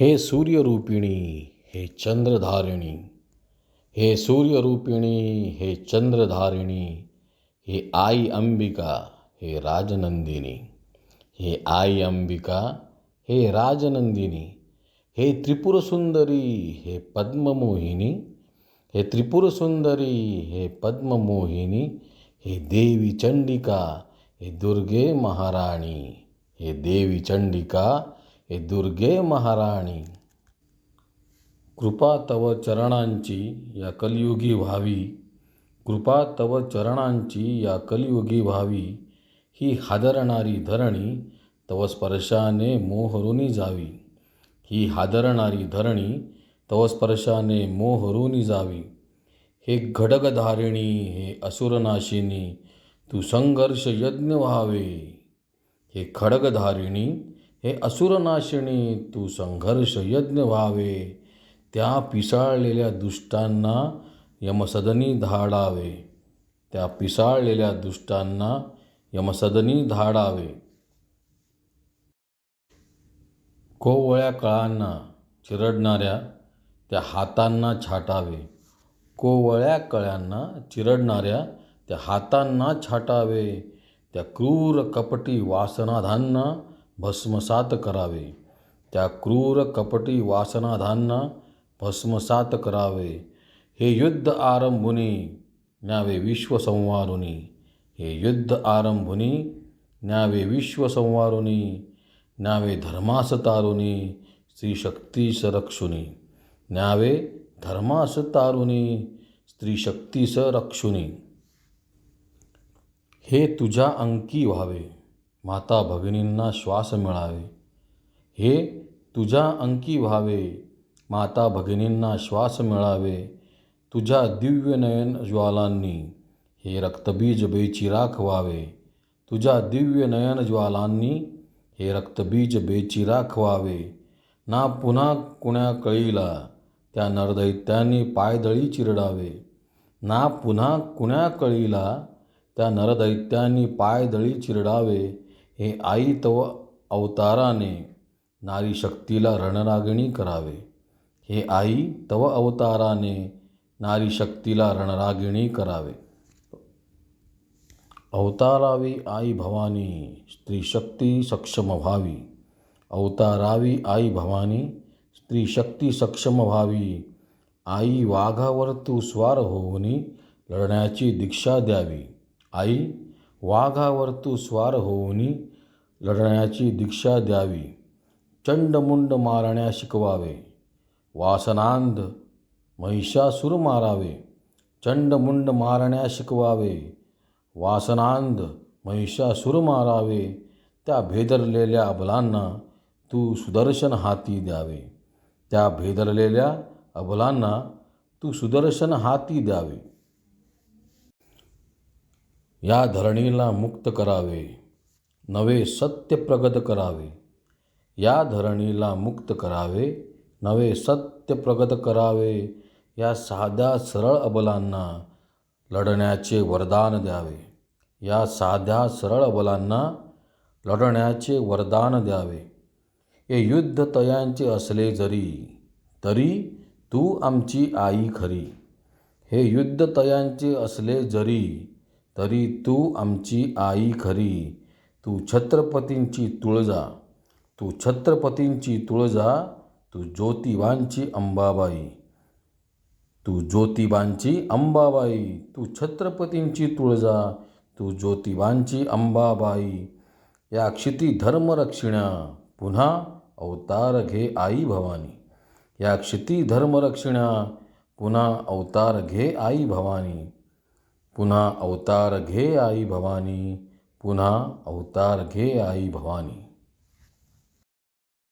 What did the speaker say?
हे सूर्यरूपिणी हे चंद्रधारिणी. हे सूर्यरूपिणी हे चंद्रधारिणी. हे आई अंबिका हे राजनंदिनी. हे आई अंबिका हे राजनंदिनी. हे त्रिपुरसुंदरी हे पद्ममोहिनी. हे त्रिपुरसुंदरी हे पद्ममोहिनी. हे देवी चंडिका हे दुर्गे महाराणी. हे देवी चंडिका हे दुर्गे महाराणी. कृपा तव चरणांची या कलियुगी व्हावी. कृपा तव चरणांची या कलियुगी व्हावी. ही हादरणारी धरणी तव स्पर्शाने मोहरुनी जावी. ही हादरणारी धरणी तव स्पर्शाने मोहरुनी जावी. हे घडगधारिणी हे असुरनाशिनी तू संघर्ष यज्ञ व्हावे. हे खडगधारिणी हे असुरनाशिणी तू संघर्ष यज्ञ व्हावे. त्या पिसाळलेल्या दुष्टांना यमसदनी धाडावे. त्या पिसाळलेल्या दुष्टांना यमसदनी धाडावे. कोवळ्या कळांना चिरडणाऱ्या त्या हातांना छाटावे. कोवळ्या कळ्यांना चिरडणाऱ्या त्या हातांना छाटावे. त्या क्रूर कपटी वासनाधांना भस्मसात करावे. त्या क्रूर कपटी वासनाधांना भस्मसात करावे. हे युद्ध आरंभुनी न्यावे विश्वसंवारुनी. हे युद्ध आरंभुनी न्यावे विश्वसंवारुनी. न्यावे धर्मास तारुनी स्त्री न्यावे धर्मास तारुनी स्त्री रक्षुनी हे तुझ्या अंकी व्हावे. माता भगिनींना श्वास मिळावे. हे तुझ्या अंकी व्हावे. माता भगिनींना श्वास मिळावे. तुझ्या दिव्य नयन ज्वालांनी हे रक्तबीज बेचिराख व्हावे. तुझ्या दिव्य नयन ज्वालांनी हे रक्तबीज बेचिराख व्हावे. ना पुन्हा कुण्या कळीला त्या नरदैत्यांनी पायदळी चिरडावे. ना पुन्हा कुण्या कळीला त्या नरदैत्यांनी पायदळी चिरडावे. हे आई तव अवताराने नारी शक्तीला रणरागिणी करावे. हे आई तव अवताराने नारी शक्तीला रणरागिणी करावे. अवतारावी आई भवानी स्त्री शक्ती सक्षम व्हावी. अवतारावी आई भवानी स्त्री शक्ती सक्षम व्हावी. आई वाघावर तू स्वार होऊनी लढण्याची दीक्षा द्यावी. आई वाघावर तू स्वार होऊनी लढण्याची दीक्षा द्यावी. चंडमुंड मारण्या शिकवावे. वासनांध महिषासुर मारावे. चंडमुंड मारण्या शिकवावे. वासनांध महिषासुर मारावे. त्या भेदरलेल्या अबलांना तू सुदर्शन हाती द्यावे. त्या भेदरलेल्या अबलांना तू सुदर्शन हाती द्यावे. या धरणीला मुक्त करावे नवे सत्य प्रगत करावे. या धरणीला मुक्त करावे नवे सत्य प्रगत करावे. या साध्या सरळ अबलांना लढण्याचे वरदान द्यावे. या साध्या सरळ अबलांना लढण्याचे वरदान द्यावे. हे युद्ध तयांचे असले जरी तरी तू आमची आई खरी. हे युद्ध तयांचे असले जरी तरी तू आमची आई खरी. तू छत्रपतींची तुळजा. तू छत्रपतींची तुळजा. तू ज्योतिबांची अंबाबाई. तू ज्योतिबांची अंबाबाई. तू छत्रपतींची तुळजा. तू ज्योतिबांची अंबाबाई. या क्षिती धर्मरक्षिण्या पुन्हा अवतार घे आई भवानी. या क्षिती धर्मरक्षिण्या पुन्हा अवतार घे आई भवानी. पुन्हा अवतार घे आई भवानी पुन्हा अवतार घे आई भवानी.